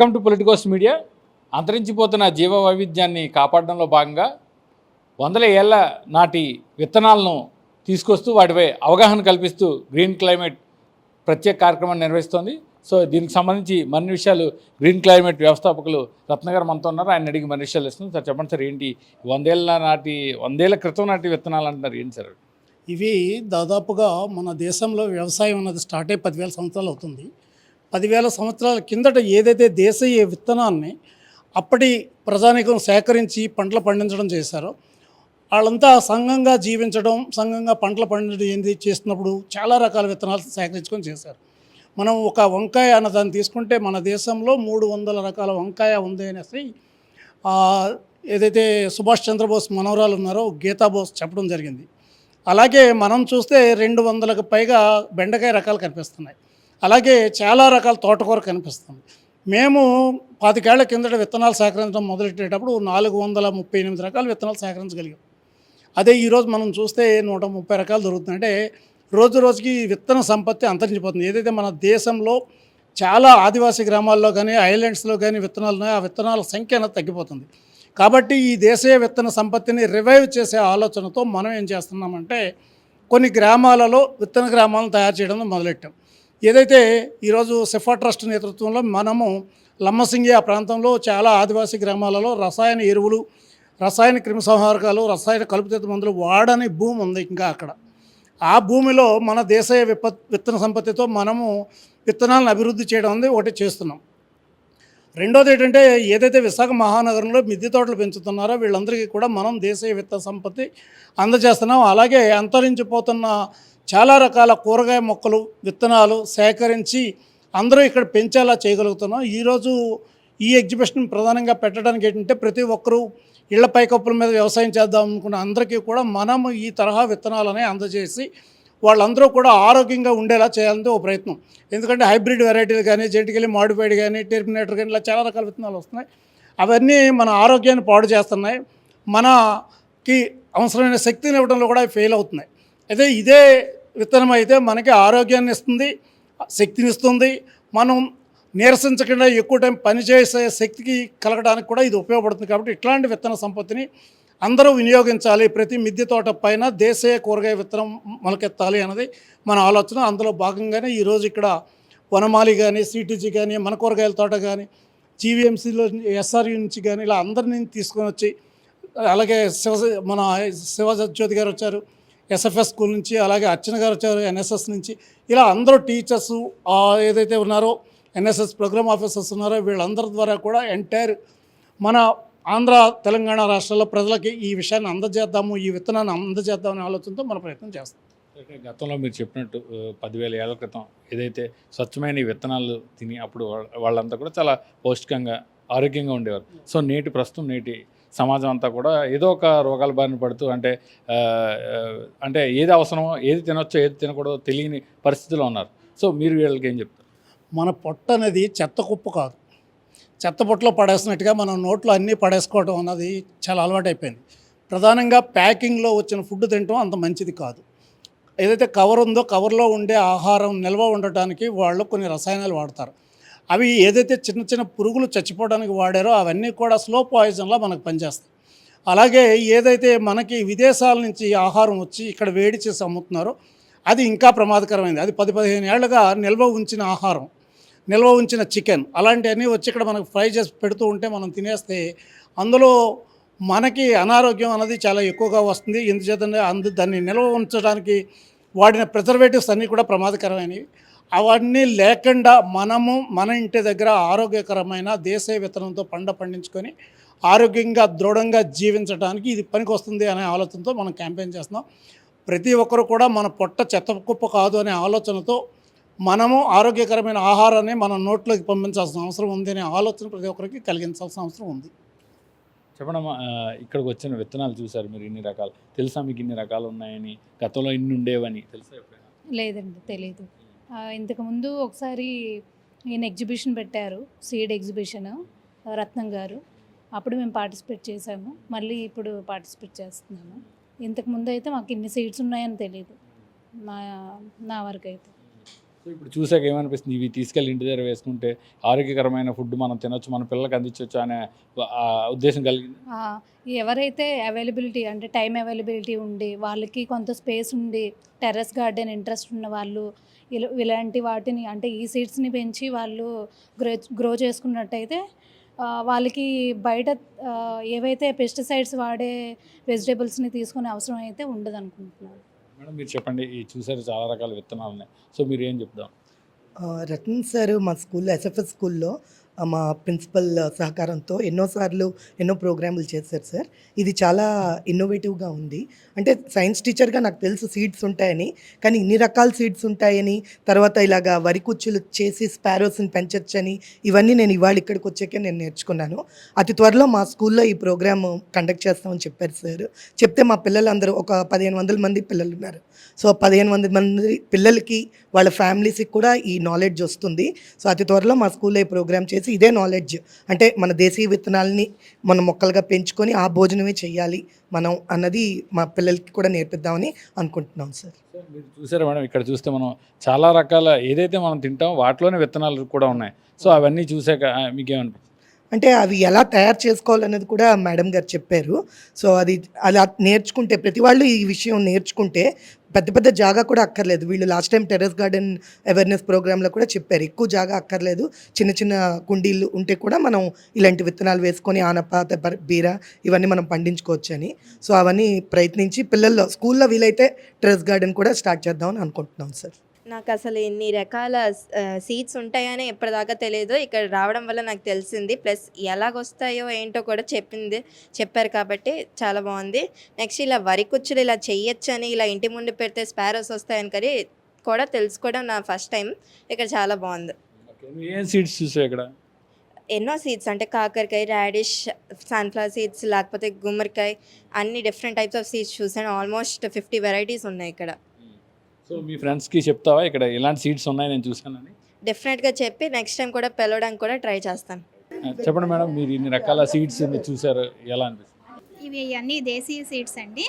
Welcome to Politicos media. అంతరించిపోతున్న జీవ వైవిధ్యాన్ని కాపాడడంలో భాగంగా వందల ఏళ్ళ నాటి విత్తనాలను తీసుకొస్తూ వాటిపై అవగాహన కల్పిస్తూ గ్రీన్ క్లైమేట్ ప్రత్యేక కార్యక్రమాన్ని నిర్వహిస్తోంది. సో దీనికి సంబంధించి మరిన్ని విషయాలు గ్రీన్ క్లైమేట్ వ్యవస్థాపకులు రత్నగారు మనతో ఉన్నారు. ఆయన అడిగి మరిన్ని విషయాలు ఇస్తుంది సార్ చెప్పండి సార్ ఏంటి? వందేళ్ళ నాటి వందేళ్ళ క్రితం నాటి విత్తనాలు అంటున్నారు. ఏంటి సార్? ఇవి దాదాపుగా మన దేశంలో వ్యవసాయం అన్నది స్టార్ట్ అయ్యి పదివేల సంవత్సరాలు అవుతుంది. పదివేల సంవత్సరాల కిందట ఏదైతే దేశీయ విత్తనాన్ని అప్పటి ప్రజానికం సేకరించి పంటలు పండించడం చేశారో వాళ్ళంతా సంఘంగా జీవించడం సంఘంగా పంటలు పండించడం ఏంది చేస్తున్నప్పుడు చాలా రకాల విత్తనాలు సేకరించుకొని చేశారు. మనం ఒక వంకాయ అన్న దాన్ని తీసుకుంటే మన దేశంలో మూడు వందల రకాల వంకాయ ఉంది అనేసి ఏదైతే సుభాష్ చంద్రబోస్ మనవరాలు ఉన్నారో గీతా బోస్ చెప్పడం జరిగింది. అలాగే మనం చూస్తే రెండు వందలకు పైగా బెండకాయ రకాలు కనిపిస్తున్నాయి. అలాగే చాలా రకాల తోటకూర కనిపిస్తుంది. మేము పాతికేళ్ళ కిందట విత్తనాలు సేకరించడం మొదలెట్టేటప్పుడు నాలుగు వందల ముప్పై ఎనిమిది రకాల విత్తనాలు సేకరించగలిగాం. అదే ఈరోజు మనం చూస్తే నూట ముప్పై రకాలు దొరుకుతుంది అంటే రోజు రోజుకి విత్తన సంపత్తి అంతరించిపోతుంది. ఏదైతే మన దేశంలో చాలా ఆదివాసీ గ్రామాల్లో కానీ ఐలాండ్స్లో కానీ విత్తనాలు ఉన్నాయో ఆ విత్తనాల సంఖ్య అనేది తగ్గిపోతుంది. కాబట్టి ఈ దేశీయ విత్తన సంపత్తిని రివైవ్ చేసే ఆలోచనతో మనం ఏం చేస్తున్నామంటే కొన్ని గ్రామాలలో విత్తన గ్రామాలను తయారు చేయడం మొదలెట్టాం. ఏదైతే ఈరోజు సిఫా ట్రస్ట్ నేతృత్వంలో మనము లమ్మసింగి ఆ ప్రాంతంలో చాలా ఆదివాసీ గ్రామాలలో రసాయన ఎరువులు రసాయన క్రిమిసంహారకాలు రసాయన కలుపుతీత మందులు వాడని భూమి ఉంది ఇంకా అక్కడ. ఆ భూమిలో మన దేశీయ విప విత్తన సంపత్తితో మనము విత్తనాలను అభివృద్ధి చేయడం అనేది ఒకటి చేస్తున్నాం. రెండోది ఏంటంటే ఏదైతే విశాఖ మహానగరంలో మిద్దె తోటలు పెంచుతున్నారో వీళ్ళందరికీ కూడా మనం దేశీయ విత్తన సంపత్తి అందజేస్తున్నాం. అలాగే అంతరించిపోతున్న చాలా రకాల కూరగాయ మొక్కలు విత్తనాలు సేకరించి అందరూ ఇక్కడ పెంచేలా చేయగలుగుతున్నాం. ఈరోజు ఈ ఎగ్జిబిషన్ ప్రధానంగా పెట్టడానికి ఏంటంటే ప్రతి ఒక్కరూ ఇళ్ళ పైకప్పుల మీద వ్యవసాయం చేద్దాం అనుకున్న అందరికీ కూడా మనము ఈ తరహా విత్తనాలనే అందజేసి వాళ్ళందరూ కూడా ఆరోగ్యంగా ఉండేలా చేయాలంటే ఒక ప్రయత్నం. ఎందుకంటే హైబ్రిడ్ వెరైటీలు కానీ జెంటికలీ మాడిఫైడ్ కానీ టెర్మినేటర్ కానీ ఇలా చాలా రకాల విత్తనాలు వస్తున్నాయి. అవన్నీ మన ఆరోగ్యాన్ని పాడు చేస్తున్నాయి. మనకి అవసరమైన శక్తిని ఇవ్వడంలో కూడా ఫెయిల్ అవుతున్నాయి. అయితే ఇదే విత్తనం అయితే మనకి ఆరోగ్యాన్ని ఇస్తుంది శక్తిని ఇస్తుంది. మనం నీరసించకుండా ఎక్కువ టైం పనిచేసే శక్తికి కలగడానికి కూడా ఇది ఉపయోగపడుతుంది కాబట్టి ఇట్లాంటి విత్తన సంపత్తిని అందరూ వినియోగించాలి. ప్రతి మిద్దె తోట పైన దేశీయ కూరగాయ విత్తనం మొలకెత్తాలి అన్నది మన ఆలోచన. అందులో భాగంగానే ఈరోజు ఇక్కడ వనమాలి కానీ సిటీజీ కానీ మన కూరగాయల తోట కానీ జీవీఎంసీలో ఎస్ఆర్యు నుంచి కానీ ఇలా అందరినీ తీసుకొని వచ్చి అలాగే శివ మన శివజ్యోతి గారు వచ్చారు. ఎస్ఎఫ్ఎస్ స్కూల్ నుంచి అలాగే అర్చన గారు వచ్చారు ఎన్ఎస్ఎస్ నుంచి. ఇలా అందరూ టీచర్స్ ఏదైతే ఉన్నారో ఎన్ఎస్ఎస్ ప్రోగ్రామ్ ఆఫీసర్స్ ఉన్నారో వీళ్ళందరి ద్వారా కూడా ఎంటైర్ మన ఆంధ్ర తెలంగాణ రాష్ట్రాల్లో ప్రజలకి ఈ విషయాన్ని అందజేద్దాము ఈ విత్తనాన్ని అందజేద్దామనే ఆలోచనతో మన ప్రయత్నం చేస్తాం. గతంలో మీరు చెప్పినట్టు పదివేల ఏళ్ళ క్రితం ఏదైతే స్వచ్ఛమైన విత్తనాలు తిని అప్పుడు వాళ్ళ- వాళ్ళంతా కూడా చాలా పౌష్టికంగా ఆరోగ్యంగా ఉండేవారు. సో నేటి ప్రస్తుతం నేటి సమాజం అంతా కూడా ఏదో ఒక రోగాల బారిన పడుతూ అంటే అంటే ఏది అవసరమో ఏది తినొచ్చో ఏది తినకూడదో తెలియని పరిస్థితిలో ఉన్నారు. సో మీరు వీళ్ళకి ఏం చెప్తారు? మన పొట్ట అనేది చెత్త కుప్ప కాదు. చెత్త పొట్టలో పడేసినట్టుగా మనం నోట్లో అన్నీ పడేసుకోవడం అన్నది చాలా అలవాటైపోయింది. ప్రధానంగా ప్యాకింగ్లో వచ్చిన ఫుడ్ తినడం అంత మంచిది కాదు. ఏదైతే కవర్ ఉందో కవర్లో ఉండే ఆహారం నిల్వ ఉండటానికి వాళ్ళు కొన్ని రసాయనాలు వాడతారు. అవి ఏదైతే చిన్న చిన్న పురుగులు చచ్చిపోవడానికి వాడారో అవన్నీ కూడా స్లో పాయిజన్లో మనకు పనిచేస్తాయి. అలాగే ఏదైతే మనకి విదేశాల నుంచి ఆహారం వచ్చి ఇక్కడ వేడి చేసి అమ్ముతున్నారో అది ఇంకా ప్రమాదకరమైంది. అది పది పదిహేను ఏళ్ళుగా నిల్వ ఉంచిన ఆహారం నిల్వ ఉంచిన చికెన్ అలాంటివన్నీ వచ్చి ఇక్కడ మనకు ఫ్రై చేసి పెడుతూ ఉంటే మనం తినేస్తే అందులో మనకి అనారోగ్యం అనేది చాలా ఎక్కువగా వస్తుంది. ఎందుచేతంటే అందు దాన్ని నిల్వ ఉంచడానికి వాడిన ప్రిజర్వేటివ్స్ అన్నీ కూడా ప్రమాదకరమైనవి. అవన్నీ లేకుండా మనము మన ఇంటి దగ్గర ఆరోగ్యకరమైన దేశీయ విత్తనంతో పంట పండించుకొని ఆరోగ్యంగా దృఢంగా జీవించడానికి ఇది పనికి వస్తుంది అనే ఆలోచనతో మనం క్యాంపెయిన్ చేస్తున్నాం. ప్రతి ఒక్కరు కూడా మన పొట్ట చెత్త కుప్ప కాదు అనే ఆలోచనతో మనము ఆరోగ్యకరమైన ఆహారాన్ని మన నోట్లోకి పంపించాల్సిన అవసరం ఉంది అనే ఆలోచన ప్రతి ఒక్కరికి కలిగించాల్సిన అవసరం ఉంది. చెప్పడమ్మా ఆ, ఇక్కడికి వచ్చిన విత్తనాలు చూసారు మీరు ఇన్ని రకాలు. తెలుసా మీకు ఇన్ని రకాలు ఉన్నాయని? గతంలో ఇన్ని ఉండేవని? తెలుసా ఎప్పుడైనా? లేదండి తెలీదు. ఆ, ఇంతకుముందు ఒకసారి ఈయన ఎగ్జిబిషన్ పెట్టారు సీడ్ ఎగ్జిబిషన్ రత్నం గారు. అప్పుడు మేము పార్టిసిపేట్ చేసాము మళ్ళీ ఇప్పుడు పార్టిసిపేట్ చేస్తున్నాము. ఇంతకుముందు అయితే మాకు ఇన్ని సీట్స్ ఉన్నాయని తెలియదు మా నా వరకు అయితే సో ఇప్పుడు చూసాక ఏమనిపిస్తుంది? ఇవి తీసుకెళ్ళి ఇంటి దగ్గర వేసుకుంటే ఆరోగ్యకరమైన ఫుడ్ మనం తినొచ్చు మన పిల్లలకి అందించవచ్చు అనే ఉద్దేశం కలిగింది. ఎవరైతే అవైలబిలిటీ అంటే టైం అవైలబిలిటీ ఉండి వాళ్ళకి కొంత స్పేస్ ఉండి టెర్రస్ గార్డెన్ ఇంట్రెస్ట్ ఉన్న వాళ్ళు ఇలా- ఇలాంటి వాటిని అంటే ఈ సీడ్స్ని పెంచి వాళ్ళు గ్రో గ్రో చేసుకున్నట్టయితే వాళ్ళకి బయట ఏవైతే పెస్టిసైడ్స్ వాడే వెజిటేబుల్స్ని తీసుకునే అవసరం అయితే ఉండదు అనుకుంటున్నాను మేడం మీరు చెప్పండి ఈ చూసారు చాలా రకాల విత్తనాలు ఉన్నాయి సో మీరు ఏం చెప్దాం రతన్ సార్ మా స్కూల్లో ఎస్ఎఫ్ఎస్ స్కూల్లో మా ప్రిన్సిపల్ సహకారంతో ఎన్నోసార్లు ఎన్నో ప్రోగ్రాములు చేశారు సార్. ఇది చాలా ఇన్నోవేటివ్గా ఉంది. అంటే సైన్స్ టీచర్గా నాకు తెలుసు సీడ్స్ ఉంటాయని కానీ ఇన్ని రకాల సీడ్స్ ఉంటాయని తర్వాత ఇలాగా వరి కుచ్చులు చేసి స్పారోస్ని పెంచొచ్చని ఇవన్నీ నేను ఇవాళ ఇక్కడికి వచ్చాకే నేను నేర్చుకున్నాను. అతి త్వరలో మా స్కూల్లో ఈ ప్రోగ్రామ్ కండక్ట్ చేస్తామని చెప్పారు సార్. చెప్తే మా పిల్లలందరూ ఒక పదిహేను వందల మంది పిల్లలు ఉన్నారు. సో పదిహేను వందల మంది పిల్లలకి వాళ్ళ ఫ్యామిలీస్కి కూడా ఈ నాలెడ్జ్ వస్తుంది. సో అతి త్వరలో మా స్కూల్లో ఈ ప్రోగ్రామ్ చేసి ఇదే నాలెడ్జ్ అంటే మన దేశీయ విత్తనాలని మనం మొక్కలుగా పెంచుకొని ఆ భోజనమే చేయాలి మనం అన్నది మా పిల్లలకి కూడా నేర్పిద్దామని అనుకుంటున్నాం సార్. మీరు చూసారా మేడం? ఇక్కడ చూస్తే మనం చాలా రకాల ఏదైతే మనం తింటామో వాటిలోనే విత్తనాలు కూడా ఉన్నాయి. సో అవన్నీ చూసాక మీకేమనిపిస్తుంది అంటే అవి ఎలా తయారు చేసుకోవాలనేది కూడా మేడం గారు చెప్పారు. సో అది అలా నేర్చుకుంటే ప్రతి వాళ్ళు ఈ విషయం నేర్చుకుంటే పెద్ద పెద్ద జాగా కూడా అక్కర్లేదు. వీళ్ళు last time terrace garden awareness ప్రోగ్రాంలో కూడా చెప్పారు. ఎక్కువ జాగా అక్కర్లేదు. చిన్న చిన్న కుండీలు ఉంటే కూడా మనం ఇలాంటి విత్తనాలు వేసుకొని ఆనప బీర ఇవన్నీ మనం పండించుకోవచ్చు అని. సో అవన్నీ ప్రయత్నించి పిల్లల్లో స్కూల్లో వీలైతే టెర్రస్ గార్డెన్ కూడా స్టార్ట్ చేద్దామని అనుకుంటున్నాం సార్ నాకు అసలు ఇన్ని రకాల సీట్స్ ఉంటాయని ఎప్పటిదాకా తెలియదు. ఇక్కడ రావడం వల్ల నాకు తెలిసింది. ప్లస్ ఎలాగొస్తాయో ఏంటో కూడా చెప్పింది చెప్పారు కాబట్టి చాలా బాగుంది. నెక్స్ట్ ఇలా వరి కుచ్చులు ఇలా చెయ్యొచ్చని ఇలా ఇంటి ముందు పెడితే స్పారోస్ వస్తాయని కానీ కూడా తెలుసుకోవడం నా ఫస్ట్ టైం. ఇక్కడ చాలా బాగుంది. ఏం సీడ్స్ చూసావు ఇక్కడ? ఎన్నో సీడ్స్ అంటే కాకరకాయ రాడిష్ సన్ఫ్లవర్ సీడ్స్ లేకపోతే గుమ్మడికాయ అన్ని డిఫరెంట్ టైప్స్ ఆఫ్ సీడ్స్ చూసాను. ఆల్మోస్ట్ ఫిఫ్టీ వెరైటీస్ ఉన్నాయి ఇక్కడ. సో మీ ఫ్రెండ్స్కి చెప్తావా? ఇక్కడ ఇలాంటి సీడ్స్ ఉన్నాయి నేను చూశానని? డెఫినెట్గా చెప్పి నెక్స్ట్ టైం కూడా పిలవడానికి కూడా ట్రై చేస్తాను. చెప్పండి మేడం మీరు ఇన్ని రకాల సీడ్స్ చూసారు ఎలా అనిపిస్తుంది? ఇవి అన్నీ దేశీయ సీడ్స్ అండి.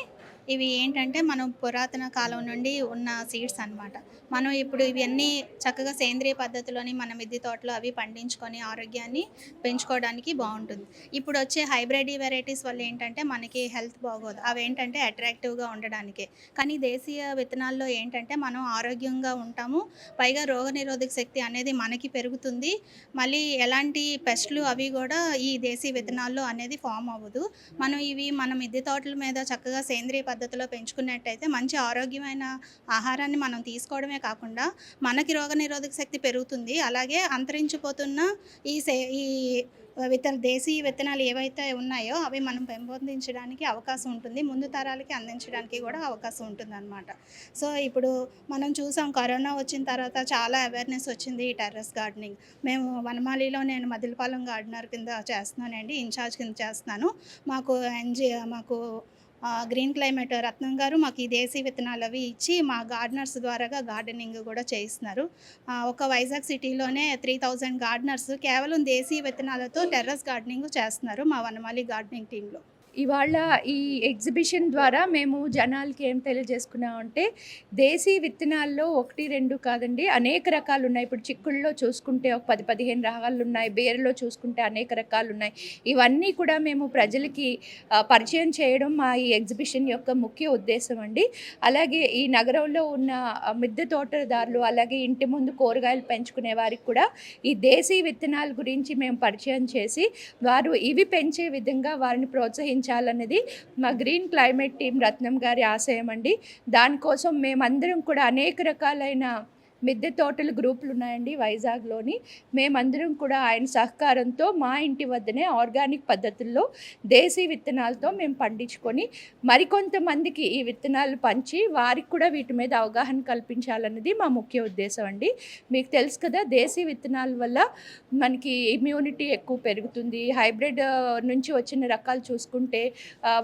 ఇవి ఏంటంటే మనం పురాతన కాలం నుండి ఉన్న సీడ్స్ అన్నమాట. మనం ఇప్పుడు ఇవన్నీ చక్కగా సేంద్రియ పద్ధతిలోని మన మిద్దె తోటలో అవి పండించుకొని ఆరోగ్యాన్ని పెంచుకోవడానికి బాగుంటుంది. ఇప్పుడు వచ్చే హైబ్రిడ్ వెరైటీస్ వల్ల ఏంటంటే మనకి హెల్త్ బాగోదు. అవి ఏంటంటే అట్రాక్టివ్గా ఉండడానికే. కానీ దేశీయ విత్తనాల్లో ఏంటంటే మనం ఆరోగ్యంగా ఉంటాము. పైగా రోగనిరోధక శక్తి అనేది మనకి పెరుగుతుంది. మళ్ళీ ఎలాంటి పెస్ట్లు అవి కూడా ఈ దేశీయ విత్తనాల్లో అనేది ఫామ్ అవ్వదు. మనం ఇవి మన మిద్దె తోటల మీద చక్కగా సేంద్రియ పద్ధతి పద్ధతిలో పెంచుకున్నట్టయితే మంచి ఆరోగ్యమైన ఆహారాన్ని మనం తీసుకోవడమే కాకుండా మనకి రోగనిరోధక శక్తి పెరుగుతుంది. అలాగే అంతరించిపోతున్న ఈ సే ఈ విత్తన దేశీయ విత్తనాలు ఏవైతే ఉన్నాయో అవి మనం పెంపొందించడానికి అవకాశం ఉంటుంది. ముందు తరాలకి అందించడానికి కూడా అవకాశం ఉంటుంది అనమాట సో ఇప్పుడు మనం చూసాం కరోనా వచ్చిన తర్వాత చాలా అవేర్నెస్ వచ్చింది ఈ టెర్రస్ గార్డెనింగ్. మేము వనమాలిలో నేను మదిలపాలెం గార్డెనర్ కింద చేస్తున్నానండి ఇన్ఛార్జ్ కింద చేస్తున్నాను. మాకు ఎన్జి మాకు గ్రీన్ క్లైమేట్ రత్నం గారు మాకు ఈ దేశీ విత్తనాలు అవి ఇచ్చి మా గార్డెనర్స్ ద్వారాగా గార్డెనింగ్ కూడా చేయిస్తున్నారు. ఒక వైజాగ్ సిటీలోనే త్రీ థౌజండ్ గార్డెనర్స్ కేవలం దేశీ విత్తనాలతో టెర్రస్ గార్డెనింగ్ చేస్తున్నారు మా వనమాలి గార్డెనింగ్ టీంలో. ఇవాళ ఈ ఎగ్జిబిషన్ ద్వారా మేము జనాలకి ఏం తెలియజేసుకున్నామంటే దేశీ విత్తనాల్లో ఒకటి రెండు కాదండి అనేక రకాలు ఉన్నాయి. ఇప్పుడు చిక్కుల్లో చూసుకుంటే ఒక పది పదిహేను రకాలు ఉన్నాయి. బేరులో చూసుకుంటే అనేక రకాలు ఉన్నాయి. ఇవన్నీ కూడా మేము ప్రజలకి పరిచయం చేయడం మా ఈ ఎగ్జిబిషన్ యొక్క ముఖ్య ఉద్దేశం అండి. అలాగే ఈ నగరంలో ఉన్న మిద్దె తోటదారులు అలాగే ఇంటి ముందు కూరగాయలు పెంచుకునే వారికి కూడా ఈ దేశీ విత్తనాల గురించి మేము పరిచయం చేసి వారు ఇవి పెంచే విధంగా వారిని ప్రోత్సహించాలన్నది మా గ్రీన్ క్లైమేట్ టీం రత్నం గారి ఆశయం అండి. దానికోసం మేమందరం కూడా అనేక రకాలైన మిద్దె తోటల గ్రూపులు ఉన్నాయండి వైజాగ్లోని. మేమందరం కూడా ఆయన సహకారంతో మా ఇంటి వద్దనే ఆర్గానిక్ పద్ధతుల్లో దేశీ విత్తనాలతో మేము పండించుకొని మరికొంతమందికి ఈ విత్తనాలు పంచి వారికి కూడా వీటి మీద అవగాహన కల్పించాలన్నది మా ముఖ్య ఉద్దేశం అండి. మీకు తెలుసు కదా దేశీ విత్తనాల వల్ల మనకి ఇమ్యూనిటీ ఎక్కువ పెరుగుతుంది. హైబ్రిడ్ నుంచి వచ్చిన రకాలు చూసుకుంటే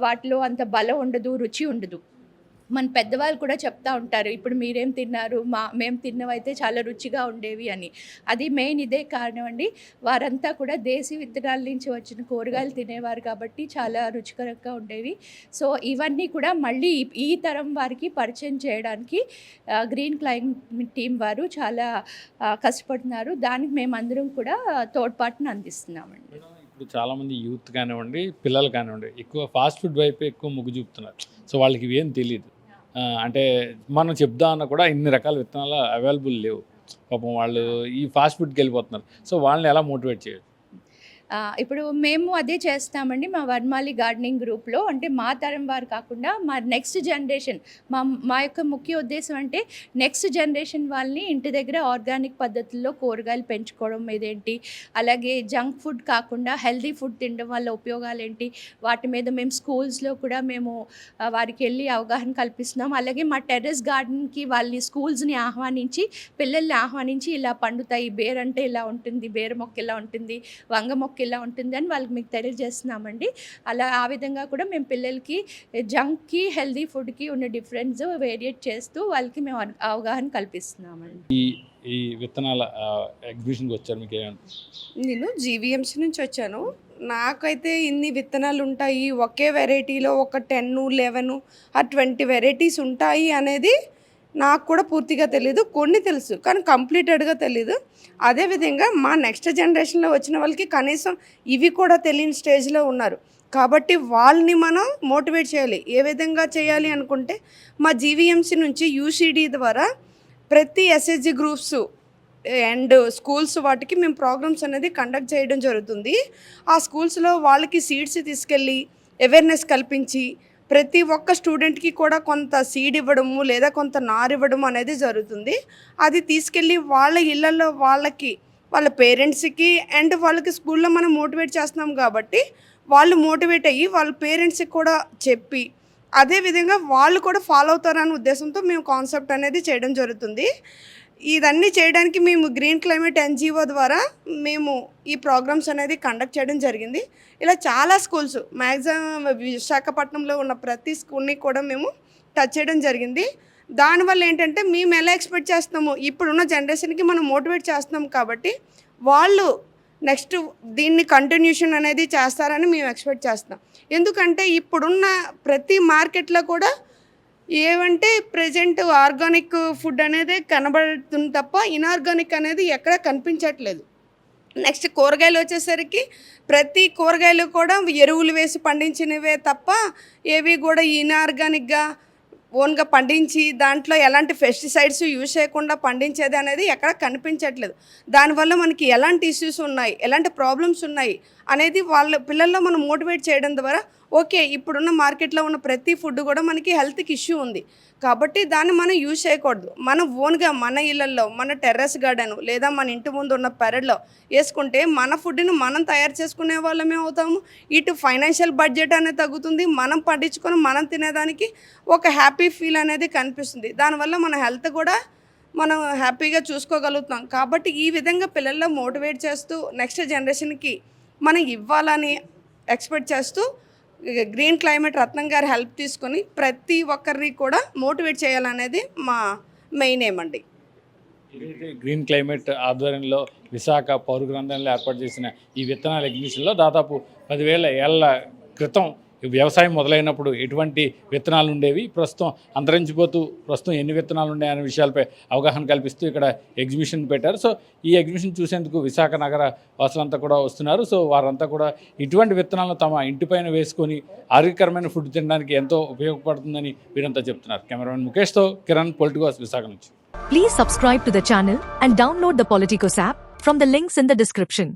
వాటిలో అంత బలం ఉండదు రుచి ఉండదు. మన పెద్దవాళ్ళు కూడా చెప్తా ఉంటారు ఇప్పుడు మీరేం తిన్నారు? మా మేము తిన్నవైతే చాలా రుచిగా ఉండేవి అని. అది మెయిన్ ఇదే కారణం అండి. వారంతా కూడా దేశీ విత్తనాల నుంచి వచ్చిన కూరగాయలు తినేవారు కాబట్టి చాలా రుచికరంగా ఉండేవి. సో ఇవన్నీ కూడా మళ్ళీ ఈ- తరం వారికి పరిచయం చేయడానికి గ్రీన్ క్లైమేట్ టీం వారు చాలా కష్టపడుతున్నారు. దానికి మేమందరం కూడా తోడ్పాటును అందిస్తున్నామండి. ఇప్పుడు చాలామంది యూత్ కానివ్వండి పిల్లలు కానివ్వండి ఎక్కువ ఫాస్ట్ ఫుడ్ వైపు ఎక్కువ మొగ్గు చూపుతున్నారు. సో వాళ్ళకి ఇవేం తెలియదు అంటే మనం చెప్దా అన్న కూడా ఇన్ని రకాల విత్తనాలు అవైలబుల్ లేవు. పాపం వాళ్ళు ఈ ఫాస్ట్ ఫుడ్కి వెళ్ళిపోతున్నారు. సో వాళ్ళని ఎలా మోటివేట్ చేయొచ్చు? ఇప్పుడు మేము అదే చేస్తామండి మా వర్మాలి గార్డెనింగ్ గ్రూప్లో. అంటే మా తరం వారు కాకుండా మా నెక్స్ట్ జనరేషన్ మా మా యొక్క ముఖ్య ఉద్దేశం అంటే నెక్స్ట్ జనరేషన్ వాళ్ళని ఇంటి దగ్గర ఆర్గానిక్ పద్ధతుల్లో కూరగాయలు పెంచుకోవడం మీద ఏంటి అలాగే జంక్ ఫుడ్ కాకుండా హెల్దీ ఫుడ్ తినడం వల్ల ఉపయోగాలు ఏంటి వాటి మీద మేము స్కూల్స్లో కూడా మేము వారికి వెళ్ళి అవగాహన కల్పిస్తున్నాం. అలాగే మా టెర్రస్ గార్డెన్కి వాళ్ళని స్కూల్స్ని ఆహ్వానించి పిల్లల్ని ఆహ్వానించి ఇలా పండుతాయి. బేర్ అంటే ఇలా ఉంటుంది బేర మొక్క ఇలా ఉంటుంది వంగ మొక్క ఇలా ఉంటుంది అని వాళ్ళకి మీకు తెలియజేస్తున్నామండి. అలా ఆ విధంగా కూడా మేము పిల్లలకి జంక్కి హెల్దీ ఫుడ్కి ఉన్న డిఫరెన్స్ వేరియేట్ చేస్తూ వాళ్ళకి మేము అవ- అవగాహన కల్పిస్తున్నామండి. ఈ ఈ విత్తనాల ఎగ్జిబిషన్కి వచ్చారు మీకు నేను జీవీఎంసీ నుంచి వచ్చాను. నాకైతే ఇన్ని విత్తనాలు ఉంటాయి ఒకే వెరైటీలో ఒక టెన్ లెవెన్ ఆ ట్వంటీ వెరైటీస్ ఉంటాయి అనేది నాకు కూడా పూర్తిగా తెలియదు కొన్ని తెలుసు కానీ కంప్లీటెడ్గా తెలియదు అదేవిధంగా మా నెక్స్ట్ జనరేషన్లో వచ్చిన వాళ్ళకి కనీసం ఇవి కూడా తెలియని స్టేజ్లో ఉన్నారు. కాబట్టి వాళ్ళని మనం మోటివేట్ చేయాలి. ఏ విధంగా చేయాలి అనుకుంటే మా జీవీఎంసీ నుంచి యూసీడీ ద్వారా ప్రతి ఎస్ఎస్జి గ్రూప్స్ అండ్ స్కూల్స్ వాటికి మేము ప్రోగ్రామ్స్ అనేది కండక్ట్ చేయడం జరుగుతుంది. ఆ స్కూల్స్లో వాళ్ళకి సీడ్స్ తీసుకెళ్ళి అవేర్నెస్ కల్పించి ప్రతి ఒక్క స్టూడెంట్కి కూడా కొంత సీడ్ ఇవ్వడము లేదా కొంత నారు ఇవ్వడము అనేది జరుగుతుంది. అది తీసుకెళ్ళి వాళ్ళ ఇళ్ళల్లో వాళ్ళకి వాళ్ళ పేరెంట్స్కి అండ్ వాళ్ళకి స్కూల్లో మనం మోటివేట్ చేస్తున్నాం కాబట్టి వాళ్ళు మోటివేట్ అయ్యి వాళ్ళ పేరెంట్స్కి కూడా చెప్పి అదేవిధంగా వాళ్ళు కూడా ఫాలో అవుతారనే ఉద్దేశంతో మేము కాన్సెప్ట్ అనేది చేయడం జరుగుతుంది. ఇదన్నీ చేయడానికి మేము గ్రీన్ క్లైమేట్ ఎన్జిఓ ద్వారా మేము ఈ ప్రోగ్రామ్స్ అనేది కండక్ట్ చేయడం జరిగింది. ఇలా చాలా స్కూల్స్ మ్యాక్సిమం విశాఖపట్నంలో ఉన్న ప్రతి స్కూల్ని కూడా మేము టచ్ చేయడం జరిగింది. దానివల్ల ఏంటంటే మేము ఎలా ఎక్స్పెక్ట్ చేస్తున్నాము ఇప్పుడున్న జనరేషన్కి మనం మోటివేట్ చేస్తున్నాం కాబట్టి వాళ్ళు నెక్స్ట్ దీన్ని కంటిన్యూషన్ అనేది చేస్తారని మేము ఎక్స్పెక్ట్ చేస్తున్నాం. ఎందుకంటే ఇప్పుడున్న ప్రతి మార్కెట్లో కూడా ఏమంటే ప్రజెంట్ ఆర్గానిక్ ఫుడ్ అనేది కనబడుతుంది తప్ప ఇన్ఆర్గానిక్ అనేది ఎక్కడ కనిపించట్లేదు. నెక్స్ట్ కూరగాయలు వచ్చేసరికి ప్రతి కూరగాయలు కూడా ఎరువులు వేసి పండించినవే తప్ప ఏవి కూడా ఇన్ఆర్గానిక్గా ఓన్గా పండించి దాంట్లో ఎలాంటి పెస్టిసైడ్స్ యూజ్ చేయకుండా పండించేది అనేది ఎక్కడ కనిపించట్లేదు. దానివల్ల మనకి ఎలాంటి ఇష్యూస్ ఉన్నాయి ఎలాంటి ప్రాబ్లమ్స్ ఉన్నాయి అనేది వాళ్ళ పిల్లల్లో మనం మోటివేట్ చేయడం ద్వారా ఓకే ఇప్పుడున్న మార్కెట్లో ఉన్న ప్రతి ఫుడ్ కూడా మనకి హెల్త్కి ఇష్యూ ఉంది. కాబట్టి దాన్ని మనం యూజ్ చేయకూడదు. మనం ఓన్గా మన ఇళ్ళల్లో మన టెర్రస్ గార్డెన్ లేదా మన ఇంటి ముందు ఉన్న పెరడ్లో వేసుకుంటే మన ఫుడ్ని మనం తయారు చేసుకునే వాళ్ళమే అవుతాము. ఇటు ఫైనాన్షియల్ బడ్జెట్ అనేది తగ్గుతుంది. మనం పండించుకొని మనం తినేదానికి ఒక హ్యాపీ ఫీల్ అనేది కనిపిస్తుంది. దానివల్ల మన హెల్త్ కూడా మనం హ్యాపీగా చూసుకోగలుగుతాం. కాబట్టి ఈ విధంగా పిల్లల్లో మోటివేట్ చేస్తూ నెక్స్ట్ జనరేషన్కి మనం ఇవ్వాలని ఎక్స్పెక్ట్ చేస్తూ గ్రీన్ క్లైమేట్ రత్నం గారి హెల్ప్ తీసుకొని ప్రతి ఒక్కరిని కూడా మోటివేట్ చేయాలనేది మా మెయిన్ ఏమండి గ్రీన్ క్లైమేట్ ఆధ్వర్యంలో విశాఖ పౌర గ్రంథంలో ఏర్పాటు చేసిన ఈ విత్తనాల ఎగ్జిబిషన్లో దాదాపు పదివేల ఏళ్ళ క్రితం వ్యవసాయం మొదలైనప్పుడు ఎటువంటి విత్తనాలు ఉండేవి? ప్రస్తుతం అంతరించిపోతూ ప్రస్తుతం ఎన్ని విత్తనాలు ఉన్నాయనే విషయాలపై అవగాహన కల్పిస్తూ ఇక్కడ ఎగ్జిబిషన్ పెట్టారు. సో ఈ ఎగ్జిబిషన్ చూసేందుకు విశాఖ నగర వాసులంతా కూడా వస్తున్నారు. సో వారంతా కూడా ఇటువంటి విత్తనాలను తమ ఇంటిపైన వేసుకొని ఆరోగ్యకరమైన ఫుడ్ తినడానికి ఎంతో ఉపయోగపడుతుందని వీరంతా చెప్తున్నారు. కెమెరామెన్ ముఖేష్తో కిరణ్ పొలిటికోస్ విశాఖ నుంచి. Please subscribe to the channel and download the Politicos app from the links in the description